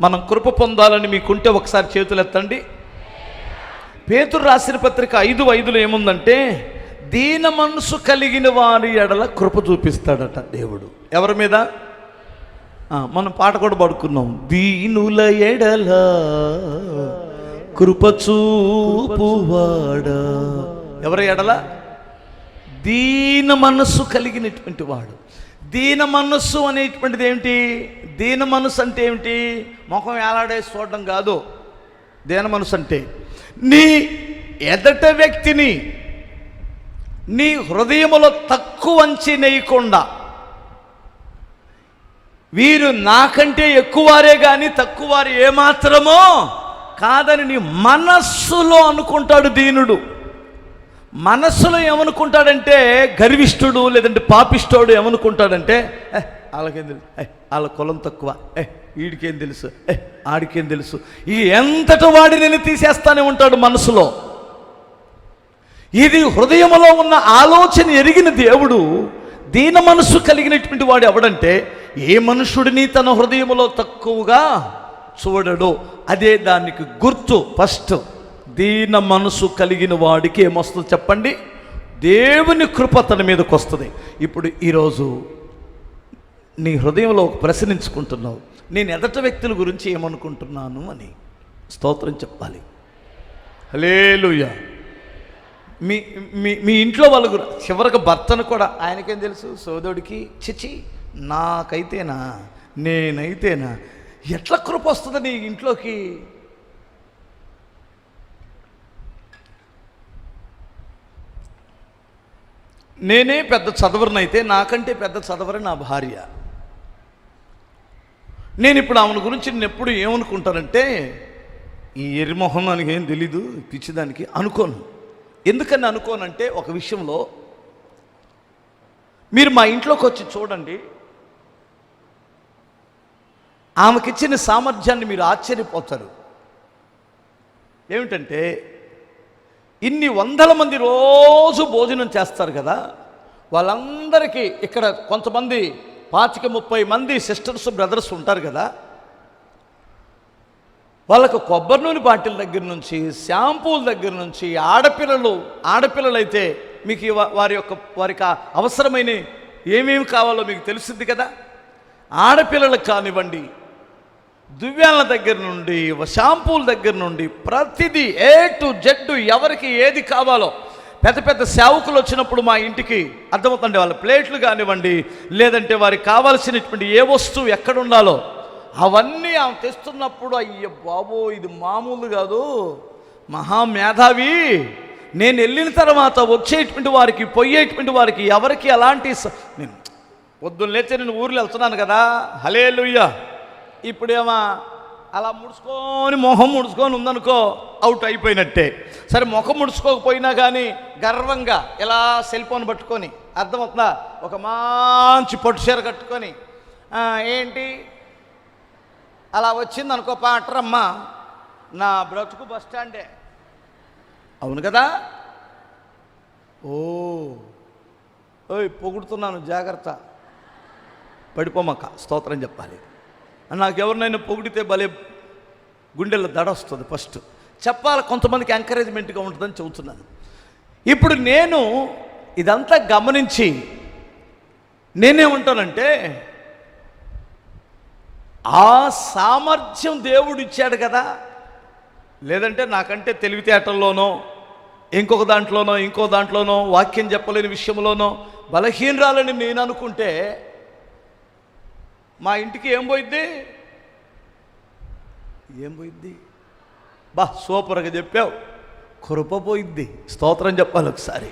మనం కృప పొందాలని మీకుంటే ఒకసారి చేతులు ఎత్తండి పేతురు రాసిన పత్రిక ఐదు ఐదులో ఏముందంటే దీన మనసు కలిగిన వారి ఎడల కృప చూపిస్తాడట దేవుడు. ఎవరి మీద? మనం పాట కూడా పడుకున్నాం. దీనుల ఎడల కృప చూపువాడా. ఎవరి ఎడల? దీన మనస్సు కలిగినటువంటి వాడు. దీన మనస్సు అనేటువంటిది ఏమిటి? దీన మనస్సు అంటే ఏమిటి? ముఖం ఏలాడేసి చూడడం కాదు. దీన మనస్సు అంటే నీ ఎదట వ్యక్తిని నీ హృదయములో తక్కువ అంచి నెయ్యకుండా వీరు నాకంటే ఎక్కువారే కానీ తక్కువారు ఏమాత్రమో కాదని నీ మనస్సులో అనుకుంటాడు దీనుడు. మనస్సులో ఏమనుకుంటాడంటే గర్విష్ఠుడు లేదంటే పాపిష్ఠుడు ఏమనుకుంటాడంటే వాళ్ళకేం తెలుసు? వాళ్ళ కులం తక్కువ. ఏ వీడికేం తెలుసు? ఏ ఆడికేం తెలుసు? ఈ ఎంతటి వాడి నేను తీసేస్తానే ఉంటాడు మనసులో. ఇది హృదయంలో ఉన్న ఆలోచన ఎరిగిన దేవుడు దీన మనస్సు కలిగినటువంటి వాడు ఎవడంటే ఏ మనుషుడిని తన హృదయంలో తక్కువగా చూడడు. అదే దానికి గుర్తు. ఫస్ట్ దీన మనసు కలిగిన వాడికి ఏమొస్తుంది చెప్పండి? దేవుని కృప తన మీదకి వస్తుంది. ఇప్పుడు ఈరోజు నీ హృదయంలో ఒక ప్రశ్నించుకుంటున్నావు నేను ఎదట వ్యక్తుల గురించి ఏమనుకుంటున్నాను అని స్తోత్రం చెప్పాలి. హలేలుయా మీ మీ మీ ఇంట్లో వాళ్ళ గురించి చివరికి భర్తను కూడా ఆయనకేం తెలుసు? సోదరుడికి చిచి నాకైతేనా నేనైతేనా ఎట్లా కృప వస్తుంది నీ ఇంట్లోకి? నేనే పెద్ద చదవరనైతే నాకంటే పెద్ద చదవరే నా భార్య. నేను ఇప్పుడు ఆమెను గురించి నేను ఎప్పుడు ఏమనుకుంటానంటే ఈ ఎరిమొహం దానికి ఏం తెలీదు పిచ్చిదానికి అనుకోను. ఎందుకని అనుకోనంటే ఒక విషయంలో మీరు మా ఇంట్లోకి వచ్చి చూడండి. ఆమెకిచ్చిన సామర్థ్యాన్ని మీరు ఆశ్చర్యపోతారు. ఏమిటంటే ఇన్ని వందల మంది రోజు భోజనం చేస్తారు కదా వాళ్ళందరికీ ఇక్కడ కొంతమంది పాతిక ముప్పై మంది సిస్టర్స్ బ్రదర్స్ ఉంటారు కదా వాళ్ళకు కొబ్బరి నూనె బాటిల్ దగ్గర నుంచి షాంపూల దగ్గర నుంచి ఆడపిల్లలు ఆడపిల్లలైతే మీకు వారి యొక్క వారికి అవసరమైన ఏమేమి కావాలో మీకు తెలిసింది కదా ఆడపిల్లలకు కానివ్వండి దువ్యాల దగ్గర నుండి షాంపూల దగ్గర నుండి ప్రతిదీ ఏ టు జెడ్ ఎవరికి ఏది కావాలో పెద్ద పెద్ద సేవకులు వచ్చినప్పుడు మా ఇంటికి అర్థమవుతుంది వాళ్ళ ప్లేట్లు కానివ్వండి లేదంటే వారికి కావాల్సినటువంటి ఏ వస్తువు ఎక్కడ ఉండాలో అవన్నీ ఆమె తెస్తున్నప్పుడు అయ్య బాబో ఇది మామూలు కాదు మహామేధావి నేను వెళ్ళిన తర్వాత వచ్చేటువంటి వారికి పోయేటువంటి వారికి ఎవరికి ఎలాంటి నేను పొద్దున్న లేచి నేను ఊర్లో వెళ్తున్నాను కదా హలే ఇప్పుడేమో అలా ముడుచుకొని మొహం ముడుచుకొని ఉందనుకో అవుట్ అయిపోయినట్టే. సరే ముఖం ముడుచుకోకపోయినా కానీ గర్వంగా ఇలా సెల్ ఫోన్ పట్టుకొని అర్థమవుతుందా? ఒక మంచి పొట్టు చీర కట్టుకొని ఏంటి? అలా వచ్చింది అనుకో పాటరమ్మ నా బ్రతుకు బస్ స్టాండే అవును కదా? ఓ ఓయ్ పొగుడుతున్నాను జాగ్రత్త. పడిపోమక్క స్తోత్రం చెప్పాలి. నాకు ఎవరినైనా పొగిడితే భలే గుండెల్లో దడ వస్తుంది ఫస్ట్. చెప్పాలి కొంతమందికి ఎంకరేజ్మెంట్గా ఉంటుందని చెబుతున్నాను. ఇప్పుడు నేను ఇదంతా గమనించి నేనేమంటానంటే ఆ సామర్థ్యం దేవుడు ఇచ్చాడు కదా. లేదంటే నాకంటే తెలివితేటల్లోనో ఇంకొక దాంట్లోనో ఇంకో దాంట్లోనో వాక్యం చెప్పలేని విషయంలోనో బలహీనరాలని నేను అనుకుంటే మా ఇంటికి ఏం పోయిద్ది? ఏం పోయిద్ది? బా సూపర్గా చెప్పావు. కృప పోయిద్ది. స్తోత్రం చెప్పాలి ఒకసారి.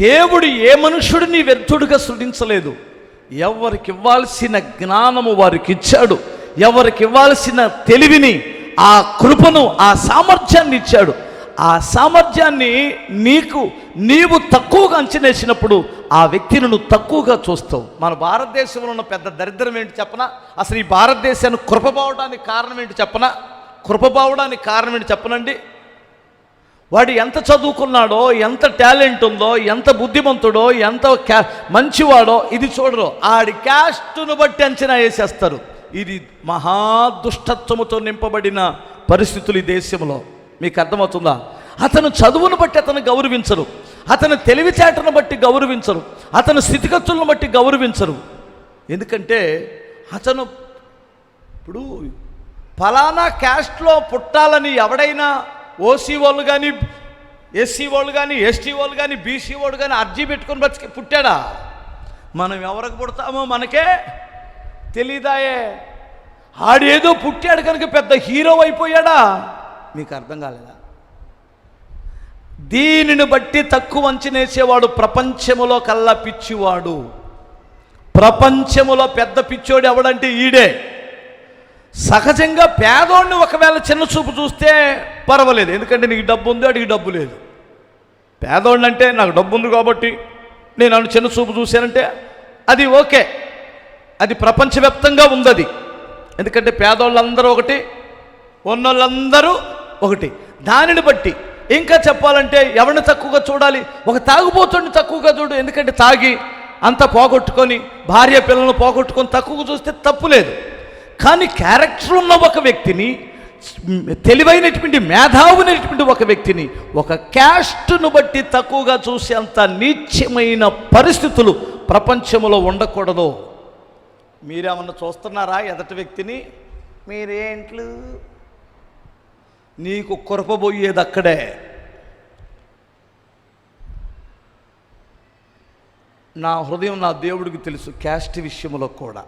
దేవుడు ఏ మనుషుడిని వ్యర్థుడిగా సృష్టించలేదు ఎవరికి ఇవ్వాల్సిన జ్ఞానము వారికి ఇచ్చాడు. ఎవరికి ఇవ్వాల్సిన తెలివిని ఆ కృపను ఆ సామర్థ్యాన్ని ఇచ్చాడు. ఆ సామర్థ్యాన్ని నీకు నీవు తక్కువగా అంచనేసినప్పుడు ఆ వ్యక్తిని నువ్వు తక్కువగా చూస్తావు. మన భారతదేశంలో ఉన్న పెద్ద దరిద్రం ఏంటి చెప్పనా? అసలు ఈ భారతదేశాన్ని కృపబావడానికి కారణం ఏంటి చెప్పనా? కృపబావడానికి కారణం ఏంటి చెప్పనండి? వాడు ఎంత చదువుకున్నాడో ఎంత టాలెంట్ ఉందో ఎంత బుద్ధిమంతుడో ఎంత క్యా మంచివాడో ఇది చూడరు. ఆడి క్యాస్ట్ను బట్టి అంచనా వేసేస్తారు. ఇది మహాదుష్టత్వముతో నింపబడిన పరిస్థితులు ఈ దేశంలో. మీకు అర్థమవుతుందా? అతను చదువును బట్టి అతను గౌరవించరు. అతని తెలివితేటను బట్టి గౌరవించరు. అతను స్థితిగతులను బట్టి గౌరవించరు. ఎందుకంటే అతను ఇప్పుడు ఫలానా క్యాస్ట్లో పుట్టాలని ఎవడైనా ఓసీ వాళ్ళు కానీ ఎస్సీ వాళ్ళు కానీ ఎస్టీ వాళ్ళు కానీ బీసీ వాళ్ళు కానీ అర్జీ పెట్టుకొని బతికి పుట్టాడా? మనం ఎవరికి పుడతామో మనకే తెలీదాయే. ఆడేదో పుట్టాడు కనుక పెద్ద హీరో అయిపోయాడా? మీకు అర్థం కాలేదా? దీనిని బట్టి తక్కువ అంచనేసేవాడు ప్రపంచములో కల్లా పిచ్చివాడు. ప్రపంచములో పెద్ద పిచ్చోడు ఎవడంటే ఈడే. సహజంగా పేదోడిని ఒకవేళ చిన్న చూపు చూస్తే పర్వాలేదు. ఎందుకంటే నీకు డబ్బు ఉంది అడిగి డబ్బు లేదు. పేదోడిని అంటే నాకు డబ్బు ఉంది కాబట్టి నేను నన్ను చిన్న చూపు చూశానంటే అది ఓకే. అది ప్రపంచవ్యాప్తంగా ఉంది అది. ఎందుకంటే పేదోళ్ళందరూ ఒకటి ఉన్నోళ్ళందరూ ఒకటి. దానిని బట్టి ఇంకా చెప్పాలంటే ఎవరిని తక్కువగా చూడాలి? ఒక తాగుబోతుడిని తక్కువగా చూడు ఎందుకంటే తాగి అంతా పోగొట్టుకొని భార్య పిల్లలను పోగొట్టుకొని తక్కువగా చూస్తే తప్పు లేదు. కానీ క్యారెక్టర్ ఉన్న ఒక వ్యక్తిని తెలివైనటువంటి మేధావునటువంటి ఒక వ్యక్తిని ఒక క్యాస్ట్ను బట్టి తక్కువగా చూసే అంత నీచమైన పరిస్థితులు ప్రపంచంలో ఉండకూడదు. మీరేమన్నా చూస్తున్నారా ఎదటి వ్యక్తిని? మీరేంట్లు? నీకు కొరపబోయేది అక్కడే నా హృదయం నా దేవుడికి తెలుసు క్యాస్ట్ విషయంలో కూడా.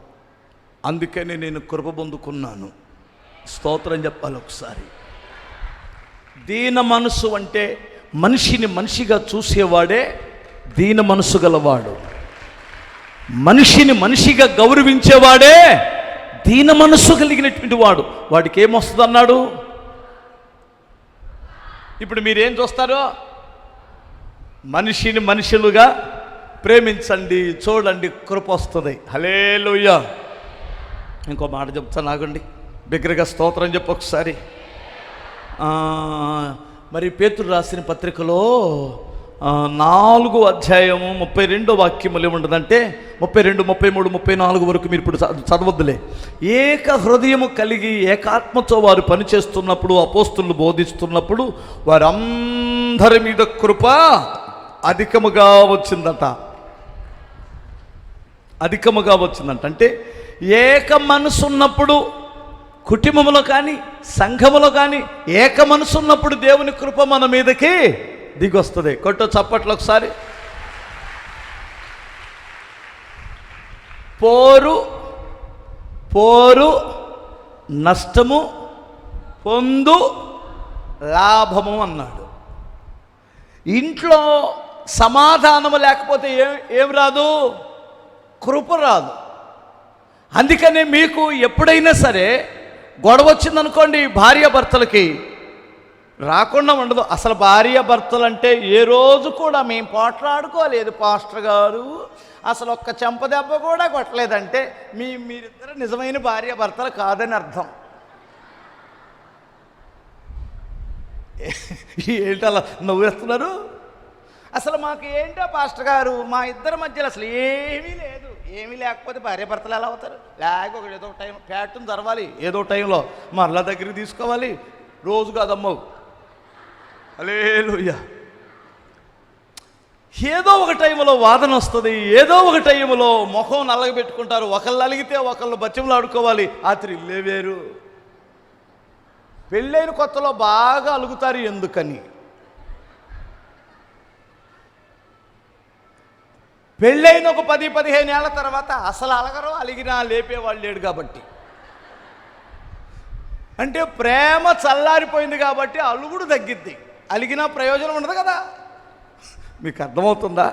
అందుకని నేను కృప పొందుకున్నాను. స్తోత్రం చెప్పాలి ఒకసారి. దీన మనసు అంటే మనిషిని మనిషిగా చూసేవాడే దీన మనసు గలవాడు. మనిషిని మనిషిగా గౌరవించేవాడే దీన మనస్సు కలిగినటువంటి వాడు. వాడికి ఏమొస్తుంది అన్నాడు ఇప్పుడు మీరేం చూస్తారు? మనిషిని మనుషులుగా ప్రేమించండి చూడండి కృప వస్తుంది. హలేలుయ్య ఇంకో మాట చెప్తాను ఆగండి బిగ్గరగా స్తోత్రం చెప్పు ఒకసారి. మరి పేతురు రాసిన పత్రికలో నాలుగు అధ్యాయము ముప్పై రెండో వాక్యములు ఏముంటుందంటే ముప్పై రెండు ముప్పై మూడు ముప్పై నాలుగు వరకు మీరు ఇప్పుడు చదవద్దులే. ఏక హృదయము కలిగి ఏకాత్మతో వారు పనిచేస్తున్నప్పుడు అపోస్తులు బోధిస్తున్నప్పుడు వారందరి మీద కృప అధికముగా వచ్చిందట. అధికముగా వచ్చిందంట. అంటే ఏక మనసు ఉన్నప్పుడు కుటుంబంలో కానీ సంఘములో కానీ ఏక మనసు ఉన్నప్పుడు దేవుని కృప మన మీదకి దిగొస్తుంది. కొట్టు చప్పట్లు ఒకసారి. పోరు పోరు నష్టము పొందు లాభము అన్నాడు. ఇంట్లో సమాధానము లేకపోతే ఏం ఏం రాదు? కృప రాదు. అందుకనే మీకు ఎప్పుడైనా సరే గొడవ వచ్చిందనుకోండి భార్య భర్తలకి రాకుండా ఉండదు. అసలు భార్య భర్తలు అంటే ఏ రోజు కూడా మేము పోట్లాడుకోలేదు పాస్టర్ గారు. అసలు ఒక్క చెంప దెబ్బ కూడా కొట్టలేదంటే మీ మీరిద్దరు నిజమైన భార్య భర్తలు కాదని అర్థం. ఏంటి అలా నవ్వేస్తున్నారు? అసలు మాకు ఏంటో పాస్టర్ గారు మా ఇద్దరి మధ్యలో అసలు ఏమీ లేదు. ఏమీ లేకపోతే భార్య భర్తలు ఎలా అవుతారు? లేక ఒక ఏదో ఒక టైం ఫ్యాట్ను తెరవాలి. ఏదో టైంలో మరలా దగ్గరికి తీసుకోవాలి. రోజు కాదమ్మవు అలేలుయ్య ఏదో ఒక టైంలో వాదన వస్తుంది ఏదో ఒక టైంలో ముఖం నల్లగబెట్టుకుంటారు ఒకళ్ళు అలిగితే ఒకళ్ళు బచ్చములు ఆడుకోవాలి రాత్రి లేవేరు. పెళ్ళైన కొత్తలో బాగా అలుగుతారు ఎందుకని? పెళ్ళైన ఒక పది పదిహేను ఏళ్ళ తర్వాత అసలు అలగరు అలిగినా లేపేవాళ్ళు లేడు కాబట్టి. అంటే ప్రేమ చల్లారిపోయింది కాబట్టి అలుగుడు తగ్గిద్ది. అలిగినా ప్రయోజనం ఉండదు కదా. మీకు అర్థమవుతుందా?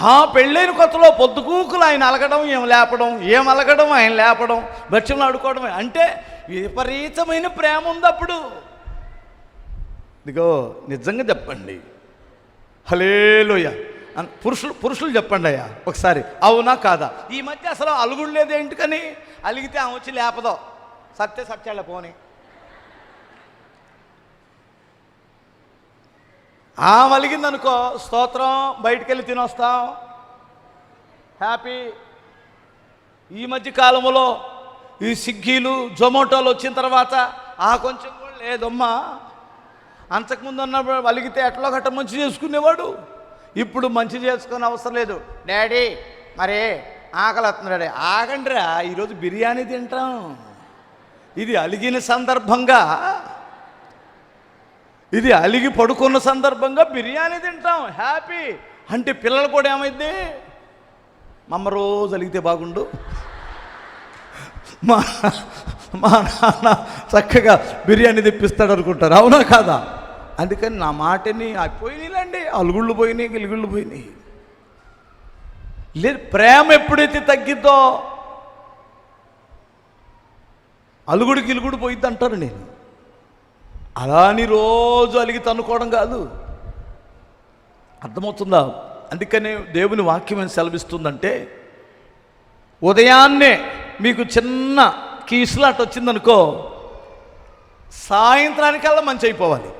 ఆ పెళ్ళైన కొత్తలో పొద్దుకూకులు ఆయన అలగడం ఏం లేపడం ఏం అలగడం ఆయన లేపడం బచ్చంలో ఆడుకోవడం అంటే విపరీతమైన ప్రేమ ఉంది అప్పుడు. ఇదిగో నిజంగా చెప్పండి. హలేలోయ పురుషులు పురుషులు చెప్పండి అయ్యా ఒకసారి. అవునా కాదా? ఈ మధ్య అసలు అలుగుడు లేదేంటి కానీ అలిగితే ఆమె వచ్చి లేపదో. సత్య సత్యాల పోనీ. ఆ మలిగిందనుకో స్తోత్రం బయటికి వెళ్ళి తినొస్తాం. హ్యాపీ. ఈ మధ్య కాలంలో ఈ స్విగ్గీలు జొమాటోలు వచ్చిన తర్వాత ఆ కొంచెం కూడా లేదమ్మా. అంతకుముందు ఉన్నప్పుడు వలిగితే ఎట్లా గట్ట మంచి చేసుకునేవాడు? ఇప్పుడు మంచి చేసుకునే అవసరం లేదు. డాడీ మరే ఆకలి వస్తుంది డాడీ. ఆగండిరా ఈరోజు బిర్యానీ తింటాం. ఇది అలిగిన సందర్భంగా ఇది అలిగి పడుకున్న సందర్భంగా బిర్యానీ తింటాం. హ్యాపీ అంటే పిల్లలు కూడా ఏమైంది మమ్మ రోజు అలిగితే బాగుండు. మా మా నాన్న చక్కగా బిర్యానీ తెప్పిస్తాడు అనుకుంటారు. అవునా కాదా? అందుకని నా మాటని పోయినాయిలండి అలుగుళ్ళు పోయినాయి గిలుగుళ్ళు పోయినాయి. లేదు ప్రేమ ఎప్పుడైతే తగ్గిద్దో అలుగుడు గిలుగుడు పోయిద్ది అంటారు నేను. అలా అని రోజు అలిగి తన్నుకోవడం కాదు. అర్థమవుతుందా? అందుకనే దేవుని వాక్యం ఏం సెలవిస్తుందంటే ఉదయాన్నే మీకు చిన్న కీసులాట వచ్చిందనుకో సాయంత్రానికల్లా మంచి అయిపోవాలి.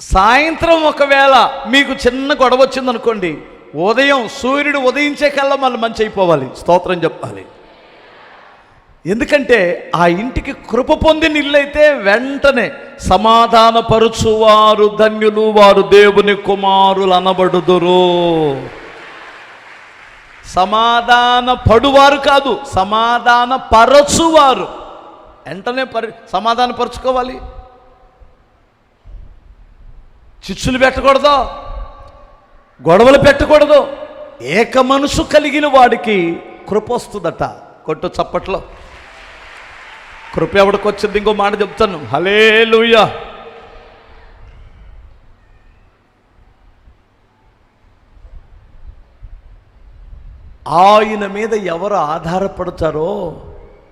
సాయంత్రం ఒకవేళ మీకు చిన్న గొడవ వచ్చిందనుకోండి ఉదయం సూర్యుడు ఉదయించే కల్లా మళ్ళీ మంచి అయిపోవాలి. స్తోత్రం చెప్పాలి. ఎందుకంటే ఆ ఇంటికి కృప పొందిన ఇల్లైతే వెంటనే సమాధానపరుచువారు ధన్యులు వారు దేవుని కుమారులు అనబడుదురు. సమాధాన పడువారు కాదు సమాధాన పరచువారు వెంటనే పరి సమాధాన పరుచుకోవాలి చిచ్చులు పెట్టకూడదు గొడవలు పెట్టకూడదు. ఏక మనసు కలిగిన వాడికి కృప వస్తుందట కొట్టు చప్పట్లో. కృప ఎవడికి వచ్చింది? ఇంకో మాట చెప్తాను. హలే ఆయన మీద ఎవరు ఆధారపడతారో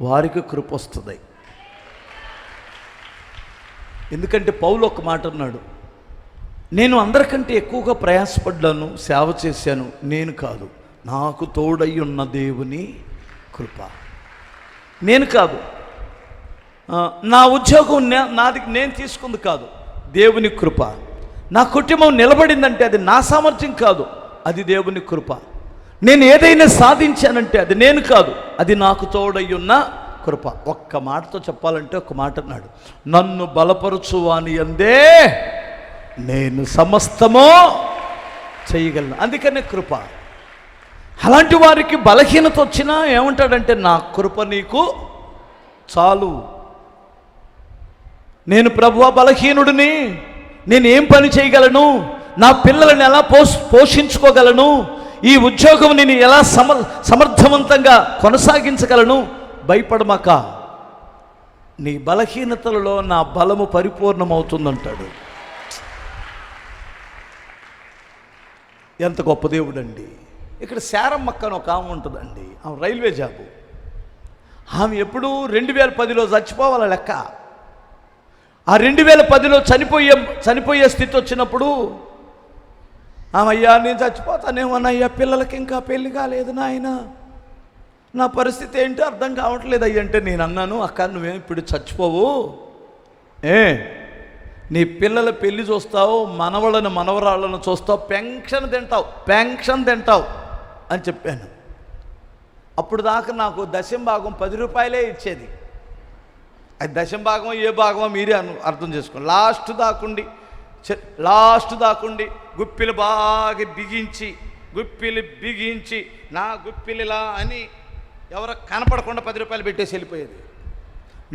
వారికి కృప వస్తుంది. ఎందుకంటే పౌలు ఒక మాట అన్నాడు నేను అందరికంటే ఎక్కువగా ప్రయాసపడ్డాను సేవ చేశాను నేను కాదు. నాకు తోడై ఉన్న దేవుని కృప. నేను కాదు నా ఉద్యోగం నే- నాది నేను తీసుకుంది కాదు. దేవుని కృప. నా కుటుంబం నిలబడిందంటే అది నా సామర్థ్యం కాదు. అది దేవుని కృప. నేను ఏదైనా సాధించానంటే అది నేను కాదు. అది నాకు తోడయ్యున్న కృప. ఒక్క మాటతో చెప్పాలంటే ఒక మాట అన్నాడు. నన్ను బలపరచువాని అందే నేను సమస్తమో చేయగలను. అందుకనే కృప. అలాంటి వారికి బలహీనత వచ్చినా ఏమంటాడంటే నా కృప నీకు చాలు. నేను ప్రభువ బలహీనుడిని. నేను ఏం పని చేయగలను? నా పిల్లలను ఎలా పోష్ పోషించుకోగలను? ఈ ఉద్యోగం నేను ఎలా సమర్ సమర్థవంతంగా కొనసాగించగలను? భయపడమాక. నీ బలహీనతలలో నా బలము పరిపూర్ణమవుతుందంటాడు. ఎంత గొప్ప దేవుడండి. ఇక్కడ శారమ్మక్క అని ఒక ఆమె ఉంటుందండి. ఆమె రైల్వే జాబు. ఆమె ఎప్పుడు రెండు వేల పదిలో చచ్చిపోవాల లెక్క. ఆ రెండు వేల పదిలో చనిపోయే చనిపోయే స్థితి వచ్చినప్పుడు ఆమయ్యా అయ్యా నేను చచ్చిపోతానేమోనయ్యా పిల్లలకి ఇంకా పెళ్ళి కాలేదు నాయన. నా పరిస్థితి ఏంటో అర్థం కావట్లేదు అయ్యంటే నేను అన్నాను అక్క నువ్వేం ఇప్పుడు చచ్చిపోవు. ఏ నీ పిల్లల పెళ్ళి చూస్తావు మనవళ్ళను మనవరాళ్ళను చూస్తావు పెన్షన్ తింటావు పెన్షన్ తింటావు అని చెప్పాను. అప్పుడు దాకా నాకు దశం భాగం పది రూపాయలే ఇచ్చేది. అది దశం భాగమో ఏ భాగమో మీరే అను అర్థం చేసుకోండి. లాస్ట్ దాకుండి లాస్ట్ దాకుండి గుప్పిలు బాగా బిగించి గుప్పిలు బిగించి నా గుప్పిలిలా అని ఎవరు కనపడకుండా పది రూపాయలు పెట్టేసి వెళ్ళిపోయేది.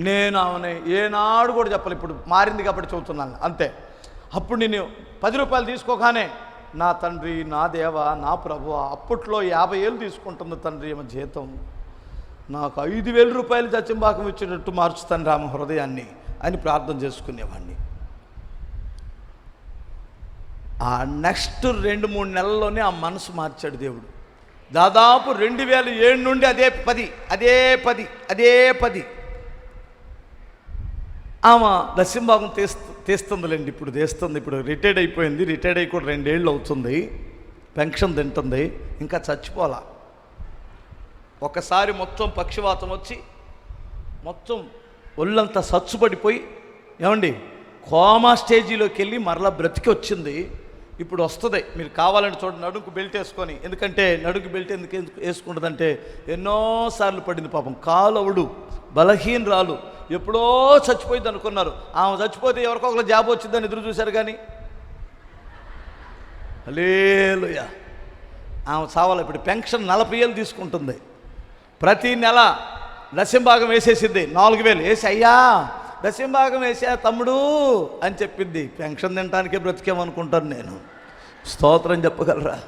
నేను ఆమెని ఏనాడు కూడా చెప్పాలి ఇప్పుడు మారింది కాబట్టి చెబుతున్నాను అంతే. అప్పుడు నేను పది రూపాయలు తీసుకోగానే నా తండ్రి నా దేవ నా ప్రభు అప్పట్లో యాభై ఏళ్ళు తీసుకుంటుంది తండ్రి ఏమో జీతం. నాకు ఐదు వేల రూపాయలు చచ్చింబాకం ఇచ్చేటట్టు మార్చుతాను రామ హృదయాన్ని అని ప్రార్థన చేసుకునేవాడిని. ఆ నెక్స్ట్ రెండు మూడు నెలల్లోనే ఆ మనసు మార్చాడు దేవుడు. దాదాపు రెండు వేల ఏడు నుండి అదే పది అదే పది అదే పది. ఆమె దశంభాగం తీస్తు తీస్తుందిలేండి ఇప్పుడు తీస్తుంది ఇప్పుడు. రిటైర్డ్ అయిపోయింది రిటైర్డ్ అయ్యి కూడా రెండేళ్ళు అవుతుంది. పెన్షన్ తింటుంది ఇంకా చచ్చిపోలా ఒకసారి మొత్తం పక్షవాతం వచ్చి మొత్తం ఒళ్ళంతా సచ్చుపడిపోయి ఏమండి కోమా స్టేజీలోకి వెళ్ళి మరలా బ్రతికి వచ్చింది ఇప్పుడు వస్తుంది. మీరు కావాలని చూడండి నడుకు బెల్ట్ వేసుకొని. ఎందుకంటే నడుకు బెల్ట్ ఎందుకు ఎందుకు వేసుకుంటుందంటే ఎన్నోసార్లు పడింది పాపం. కాలవుడు బలహీనరాలు ఎప్పుడో చచ్చిపోయింది అనుకున్నారు. ఆమె చచ్చిపోతే ఎవరికొకరు జాబ్ వచ్చిందని ఎదురు చూశారు కానీ. అలేలుయా ఆమె చావాలి ఇప్పుడు పెన్షన్ నలభై ఏళ్ళు తీసుకుంటుంది. ప్రతి నెల దశంభాగం వేసేసింది నాలుగు వేలు. వేసి అయ్యా దశంభాగం వేసా తమ్ముడు అని చెప్పింది పెన్షన్ తినడానికే బ్రతికేమనుకుంటాను నేను. స్తోత్రం చెప్పగలరా?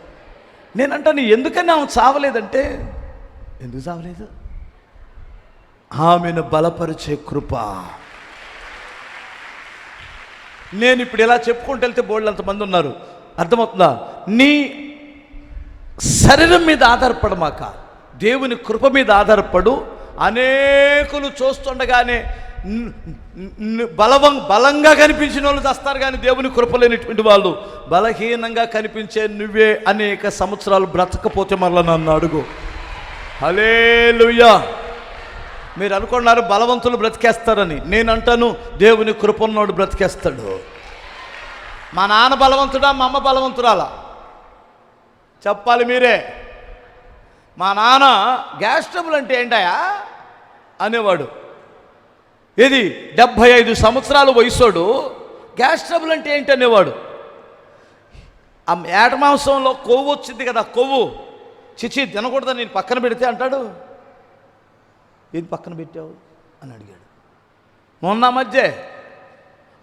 నేనంటాను ఎందుకని ఆమె చావలేదంటే ఎందుకు చావలేదు? ఆమెను బలపరిచే కృప. నేను ఇప్పుడు ఇలా చెప్పుకుంటూ వెళ్తే బోళ్ళు అంతమంది ఉన్నారు. అర్థమవుతుందా? నీ శరీరం మీద ఆధారపడమాక దేవుని కృప మీద ఆధారపడు అనేకులు చూస్తుండగానే బలవం బలంగా కనిపించిన వాళ్ళు చేస్తారు కానీ దేవుని కృప లేనిటువంటి వాళ్ళు బలహీనంగా కనిపించే నువ్వే అనేక సంవత్సరాలు బ్రతకపోతే మరలా నన్ను అడుగు. హలేలుయ్యా మీరు అనుకున్నారు బలవంతులు బ్రతికేస్తారని. నేను అంటాను దేవుని కృపన్నోడు బ్రతికేస్తాడు. మా నాన్న బలవంతుడా మా అమ్మ బలవంతురాలా? చెప్పాలి మీరే. మా నాన్న గ్యాస్ ట్రబుల్ అంటే ఏంటయా అనేవాడు. ఇది డెబ్భై ఐదు సంవత్సరాల వయసుడు గ్యాస్ ట్రబుల్ అంటే ఏంటి అనేవాడు. ఆ ఏట మాంసంలో కొవ్వు వచ్చింది కదా కొవ్వు. చిచి తినకూడదని నేను పక్కన పెడితే అంటాడు. ఏది పక్కన పెట్టావు? అని అడిగాడు. మొన్న మధ్య.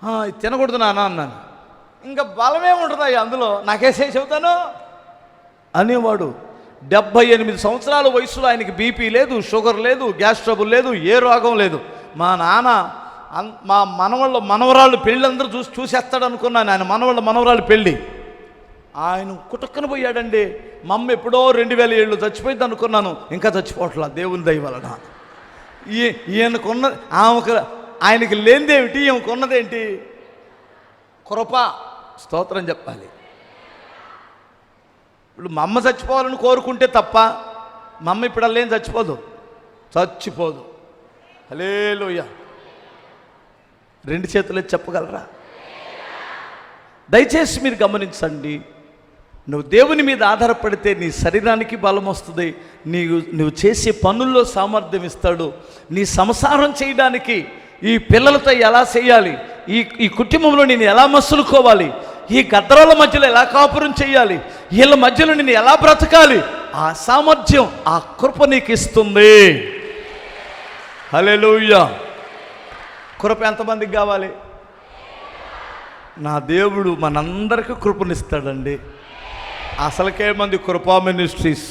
ఇది తినకూడదు నాన్న అన్నాను. ఇంకా బలమే ఉంటుంది అందులో. నాకేసే చెబుతాను? అనేవాడు. డెబ్భై ఎనిమిది సంవత్సరాల వయసులో ఆయనకి బీపీ లేదు షుగర్ లేదు గ్యాస్ ట్రబుల్ లేదు ఏ రోగం లేదు. మా నాన్న అన్- మా మనవాళ్ళ మనవరాళ్ళు పెళ్ళి అందరూ చూసి చూసేస్తాడు అనుకున్నాను ఆయన మనవాళ్ళ మనవరాళ్ళు పెళ్ళి. ఆయన కుటుక్కన పోయాడండి. మమ్మ ఎప్పుడో రెండు వేల ఏళ్ళు చచ్చిపోయింది అనుకున్నాను. ఇంకా చచ్చిపోవట్లా దేవుని దయవలన ఈ ఈయనకున్న ఆమెకు ఆయనకి లేనిదేమిటి ఈమెకున్నదేంటి? కృప. స్తోత్రం చెప్పాలి. ఇప్పుడు మా అమ్మ చచ్చిపోవాలని కోరుకుంటే తప్ప మా అమ్మ ఇప్పుడు అల్లేం చచ్చిపోదు. చచ్చిపోదు. హలేలోయ రెండు చేతులు చెప్పగలరా? దయచేసి మీరు గమనించండి. నువ్వు దేవుని మీద ఆధారపడితే నీ శరీరానికి బలం వస్తుంది. నీవు నువ్వు చేసే పనుల్లో సామర్థ్యం ఇస్తాడు. నీ సంసారం చేయడానికి ఈ పిల్లలతో ఎలా చేయాలి? ఈ ఈ కుటుంబంలో నేను ఎలా మసులుకోవాలి? ఈ గద్దరాల మధ్యలో ఎలా కాపురం చేయాలి? వీళ్ళ మధ్యలో నేను ఎలా బ్రతకాలి? ఆ సామర్థ్యం ఆ కృప నీకు ఇస్తుంది హల్లెలూయా. కృప ఎంతమందికి కావాలి? నా దేవుడు మనందరికీ కృపనిస్తాడండి. అసలుకే మంది కృపా మినిస్ట్రీస్.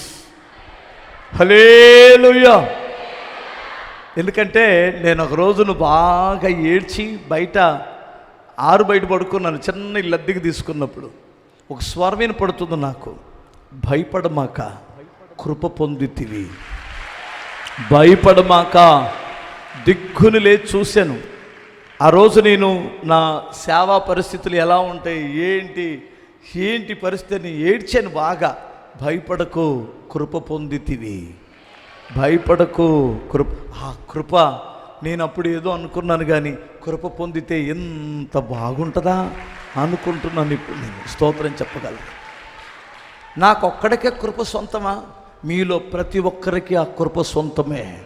హలేలుయ్యా ఎందుకంటే నేను ఒక రోజును బాగా ఏడ్చి బయట ఆరు బయట పడుకున్నాను చిన్న ఇల్లు అద్దెకి తీసుకున్నప్పుడు. ఒక స్వరమైన పడుతుంది నాకు. భయపడమాక. కృప పొందితివి. భయపడమాక. దిగ్గుని లేచి చూశాను. ఆ రోజు నేను నా సేవా పరిస్థితులు ఎలా ఉంటాయి ఏంటి ఏంటి పరిస్థితిని ఏడ్చాను బాగా. భయపడకు కృప పొందితివి. భయపడకు కృప ఆ కృప నేను అప్పుడు ఏదో అనుకున్నాను కానీ కృప పొందితే ఎంత బాగుంటుందా? అనుకుంటున్నాను ఇప్పుడు నేను స్తోత్రం చెప్పగలను. నాకొక్కడికే కృప సొంతమా? మీలో ప్రతి ఒక్కరికి ఆ కృప సొంతమే.